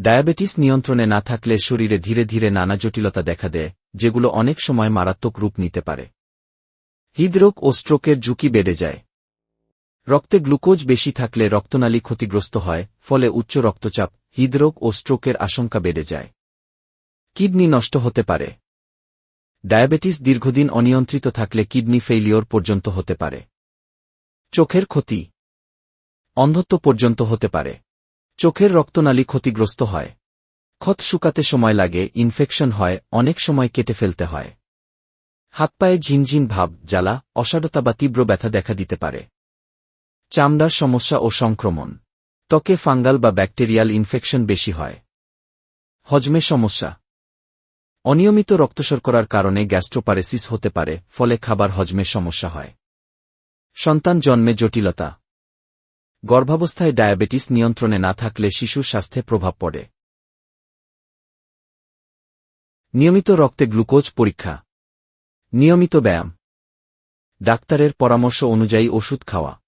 Diabetes নিয়ন্ত্রণে না থাকলে শরীরে ধীরে ধীরে নানা জটিলতা দেখা দেয়, যেগুলো অনেক সময় মারাত্মক রূপ নিতে পারে। হৃদরোগ ও স্ট্রোকের ঝুঁকি বেড়ে যায়। রক্তে গ্লুকোজ বেশি থাকলে রক্তনালী ক্ষতিগ্রস্ত হয়, ফলে উচ্চ রক্তচাপ, হৃদরোগ ও স্ট্রোকের আশঙ্কা বেড়ে যায়। কিডনি নষ্ট হতে পারে। ডায়াবেটিস দীর্ঘদিন অনিয়ন্ত্রিত থাকলে কিডনি ফেইলিওর পর্যন্ত হতে পারে। চোখের ক্ষতি। অন্ধত্ব পর্যন্ত হতে পারে। চোখের রক্তনালী ক্ষতিগ্রস্ত হয়। ক্ষত শুকাতে সময় লাগে ইনফেকশন হয়, অনেক সময় কেটে ফেলতে হয়। হাত পায়ে ঝিনঝিন ভাব, জ্বালা, অসাডতা বা তীব্র ব্যথা দেখা দিতে পারে। চামড়ার সমস্যা ও সংক্রমণ। ত্বকে ফাঙ্গাল বা ব্যাকটেরিয়াল ইনফেকশন বেশি হয়। হজমে সমস্যা। অনিয়মিত রক্তশর্করার কারণে গ্যাস্ট্রোপারেসিস হতে পারে, ফলে খাবার হজমে সমস্যা হয়। সন্তান জন্মে জটিলতা। গর্ভাবস্থায় ডায়াবেটিস নিয়ন্ত্রণে না থাকলে শিশুর স্বাস্থ্যে প্রভাব পড়ে। নিয়মিত রক্তে গ্লুকোজ পরীক্ষা। নিয়মিত ব্যায়াম। ডাক্তারের পরামর্শ অনুযায়ী ওষুধ খাওয়া।